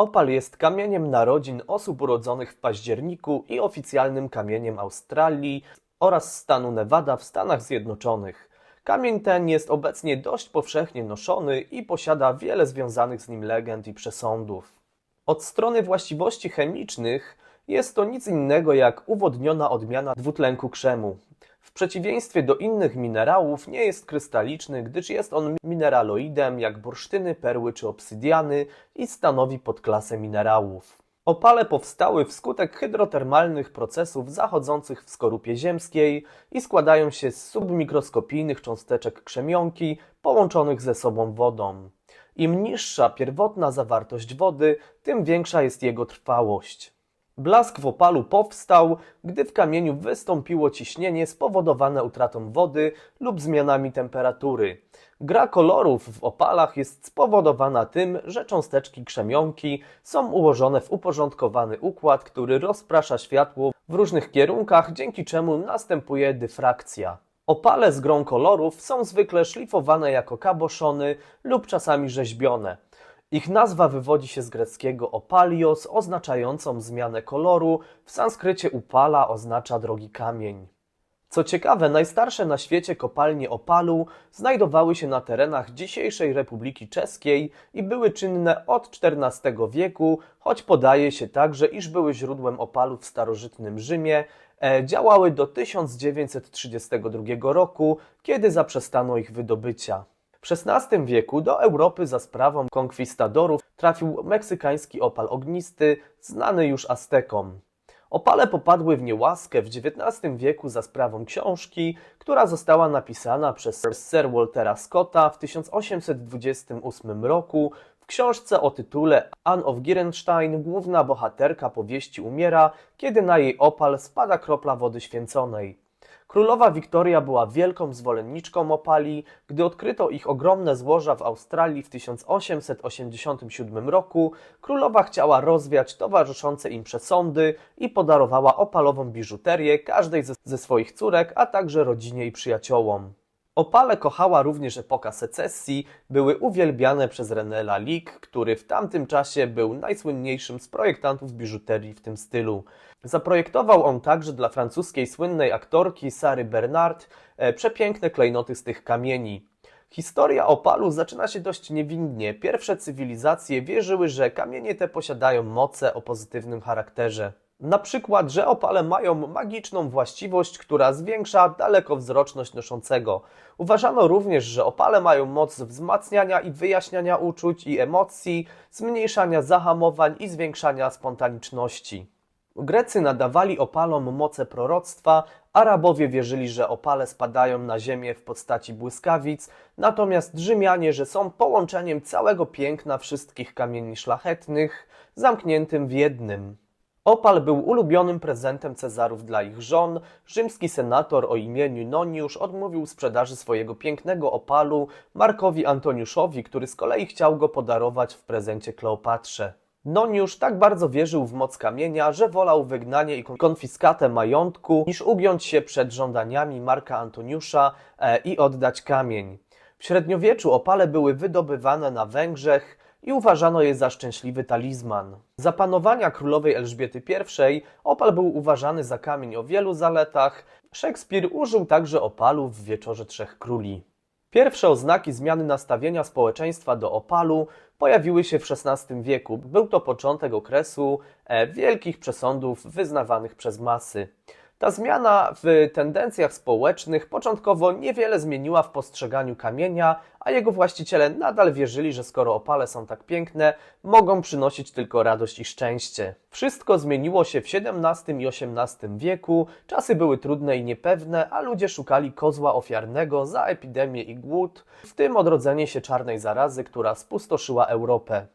Opal jest kamieniem narodzin osób urodzonych w październiku i oficjalnym kamieniem Australii oraz stanu Nevada w Stanach Zjednoczonych. Kamień ten jest obecnie dość powszechnie noszony i posiada wiele związanych z nim legend i przesądów. Od strony właściwości chemicznych jest to nic innego jak uwodniona odmiana dwutlenku krzemu. W przeciwieństwie do innych minerałów nie jest krystaliczny, gdyż jest on mineraloidem jak bursztyny, perły czy obsydiany i stanowi podklasę minerałów. Opale powstały wskutek hydrotermalnych procesów zachodzących w skorupie ziemskiej i składają się z submikroskopijnych cząsteczek krzemionki połączonych ze sobą wodą. Im niższa pierwotna zawartość wody, tym większa jest jego trwałość. Blask w opalu powstał, gdy w kamieniu wystąpiło ciśnienie spowodowane utratą wody lub zmianami temperatury. Gra kolorów w opalach jest spowodowana tym, że cząsteczki krzemionki są ułożone w uporządkowany układ, który rozprasza światło w różnych kierunkach, dzięki czemu następuje dyfrakcja. Opale z grą kolorów są zwykle szlifowane jako kaboszony lub czasami rzeźbione. Ich nazwa wywodzi się z greckiego opalios, oznaczającą zmianę koloru, w sanskrycie upala oznacza drogi kamień. Co ciekawe, najstarsze na świecie kopalnie opalu znajdowały się na terenach dzisiejszej Republiki Czeskiej i były czynne od XIV wieku, choć podaje się także, iż były źródłem opalu w starożytnym Rzymie. E, działały do 1932 roku, kiedy zaprzestano ich wydobycia. W XVI wieku do Europy za sprawą konkwistadorów trafił meksykański opal ognisty, znany już Aztekom. Opale popadły w niełaskę w XIX wieku za sprawą książki, która została napisana przez Sir Waltera Scotta w 1828 roku. W książce o tytule Anne of Girenstein główna bohaterka powieści umiera, kiedy na jej opal spada kropla wody święconej. Królowa Wiktoria była wielką zwolenniczką opali. Gdy odkryto ich ogromne złoża w Australii w 1887 roku, królowa chciała rozwiać towarzyszące im przesądy i podarowała opalową biżuterię każdej ze, swoich córek, a także rodzinie i przyjaciołom. Opale kochała również epoka secesji, były uwielbiane przez René Lalique, który w tamtym czasie był najsłynniejszym z projektantów biżuterii w tym stylu. Zaprojektował on także dla francuskiej słynnej aktorki Sary Bernard e, przepiękne klejnoty z tych kamieni. Historia opalu zaczyna się dość niewinnie. Pierwsze cywilizacje wierzyły, że kamienie te posiadają moce o pozytywnym charakterze. Na przykład, że opale mają magiczną właściwość, która zwiększa dalekowzroczność noszącego. Uważano również, że opale mają moc wzmacniania i wyjaśniania uczuć i emocji, zmniejszania zahamowań i zwiększania spontaniczności. Grecy nadawali opalom moce proroctwa, Arabowie wierzyli, że opale spadają na ziemię w postaci błyskawic, natomiast Rzymianie, że są połączeniem całego piękna wszystkich kamieni szlachetnych, zamkniętym w jednym. Opal był ulubionym prezentem Cezarów dla ich żon. Rzymski senator o imieniu Noniusz odmówił sprzedaży swojego pięknego opalu Markowi Antoniuszowi, który z kolei chciał go podarować w prezencie Kleopatrze. Noniusz tak bardzo wierzył w moc kamienia, że wolał wygnanie i konfiskatę majątku, niż ugiąć się przed żądaniami Marka Antoniusza e, i oddać kamień. W średniowieczu opale były wydobywane na Węgrzech, i uważano je za szczęśliwy talizman. Za panowania królowej Elżbiety I opal był uważany za kamień o wielu zaletach. Szekspir użył także opalu w Wieczorze Trzech Króli. Pierwsze oznaki zmiany nastawienia społeczeństwa do opalu pojawiły się w XVI wieku. Był to początek okresu e, wielkich przesądów wyznawanych przez masy. Ta zmiana w tendencjach społecznych początkowo niewiele zmieniła w postrzeganiu kamienia, a jego właściciele nadal wierzyli, że skoro opale są tak piękne, mogą przynosić tylko radość i szczęście. Wszystko zmieniło się w XVII i XVIII wieku, czasy były trudne i niepewne, a ludzie szukali kozła ofiarnego za epidemię i głód, w tym odrodzenie się czarnej zarazy, która spustoszyła Europę.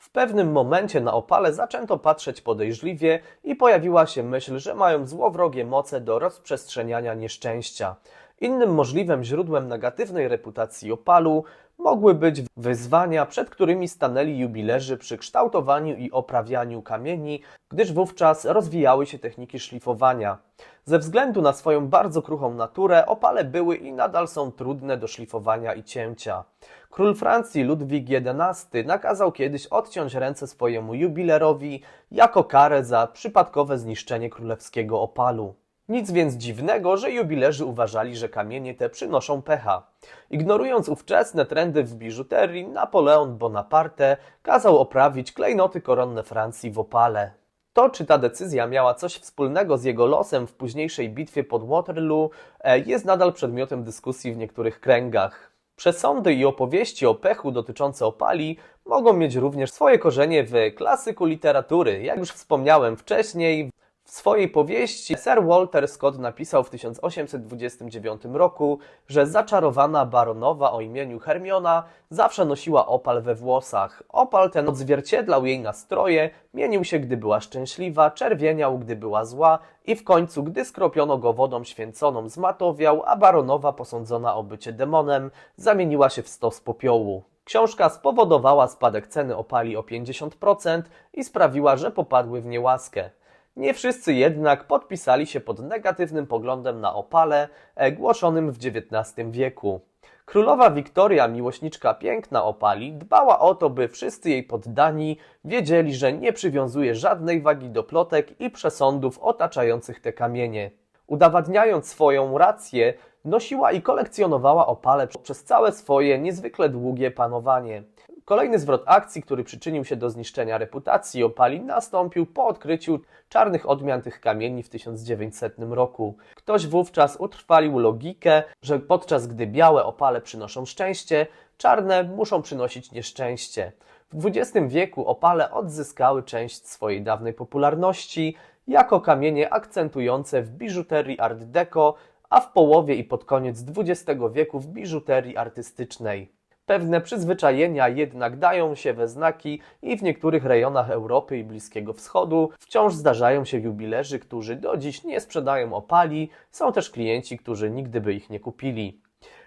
W pewnym momencie na opale zaczęto patrzeć podejrzliwie i pojawiła się myśl, że mają złowrogie moce do rozprzestrzeniania nieszczęścia. Innym możliwym źródłem negatywnej reputacji opalu mogły być wyzwania, przed którymi stanęli jubilerzy przy kształtowaniu i oprawianiu kamieni, gdyż wówczas rozwijały się techniki szlifowania. Ze względu na swoją bardzo kruchą naturę, opale były i nadal są trudne do szlifowania i cięcia. Król Francji Ludwik XI nakazał kiedyś odciąć ręce swojemu jubilerowi jako karę za przypadkowe zniszczenie królewskiego opalu. Nic więc dziwnego, że jubilerzy uważali, że kamienie te przynoszą pecha. Ignorując ówczesne trendy w biżuterii, Napoleon Bonaparte kazał oprawić klejnoty koronne Francji w opale. To, czy ta decyzja miała coś wspólnego z jego losem w późniejszej bitwie pod Waterloo, e, jest nadal przedmiotem dyskusji w niektórych kręgach. Przesądy i opowieści o pechu dotyczące opali mogą mieć również swoje korzenie w klasyku literatury. Jak już wspomniałem wcześniej, w swojej powieści Sir Walter Scott napisał w 1829 roku, że zaczarowana baronowa o imieniu Hermiona zawsze nosiła opal we włosach. Opal ten odzwierciedlał jej nastroje, mienił się, gdy była szczęśliwa, czerwieniał, gdy była zła i w końcu, gdy skropiono go wodą święconą, zmatowiał, a baronowa posądzona o bycie demonem zamieniła się w stos popiołu. Książka spowodowała spadek ceny opali o 50% i sprawiła, że popadły w niełaskę. Nie wszyscy jednak podpisali się pod negatywnym poglądem na opale e, głoszonym w XIX wieku. Królowa Wiktoria, miłośniczka piękna opali, dbała o to, by wszyscy jej poddani wiedzieli, że nie przywiązuje żadnej wagi do plotek i przesądów otaczających te kamienie. Udowadniając swoją rację, nosiła i kolekcjonowała opale przez całe swoje niezwykle długie panowanie. Kolejny zwrot akcji, który przyczynił się do zniszczenia reputacji opali, nastąpił po odkryciu czarnych odmian tych kamieni w 1900 roku. Ktoś wówczas utrwalił logikę, że podczas gdy białe opale przynoszą szczęście, czarne muszą przynosić nieszczęście. W XX wieku opale odzyskały część swojej dawnej popularności jako kamienie akcentujące w biżuterii Art Deco, a w połowie i pod koniec XX wieku w biżuterii artystycznej. Pewne przyzwyczajenia jednak dają się we znaki i w niektórych rejonach Europy i Bliskiego Wschodu wciąż zdarzają się jubilerzy, którzy do dziś nie sprzedają opali, są też klienci, którzy nigdy by ich nie kupili.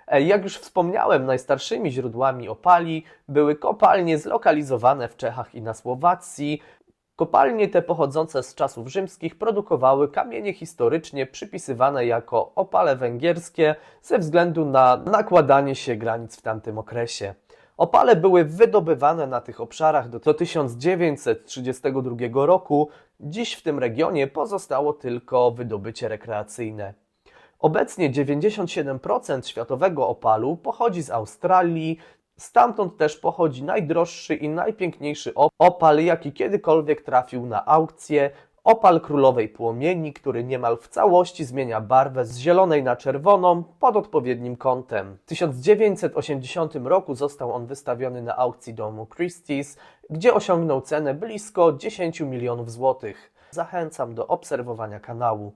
E, Jak już wspomniałem, najstarszymi źródłami opali były kopalnie zlokalizowane w Czechach i na Słowacji. Kopalnie te pochodzące z czasów rzymskich produkowały kamienie historycznie przypisywane jako opale węgierskie ze względu na nakładanie się granic w tamtym okresie. Opale były wydobywane na tych obszarach do, do 1932 roku. Dziś w tym regionie pozostało tylko wydobycie rekreacyjne. Obecnie 97% światowego opalu pochodzi z Australii. Stamtąd też pochodzi najdroższy i najpiękniejszy op- opal, jaki kiedykolwiek trafił na aukcję. Opal królowej płomieni, który niemal w całości zmienia barwę z zielonej na czerwoną pod odpowiednim kątem. W 1980 roku został on wystawiony na aukcji domu Christie's, gdzie osiągnął cenę blisko 10 milionów złotych. Zachęcam do obserwowania kanału.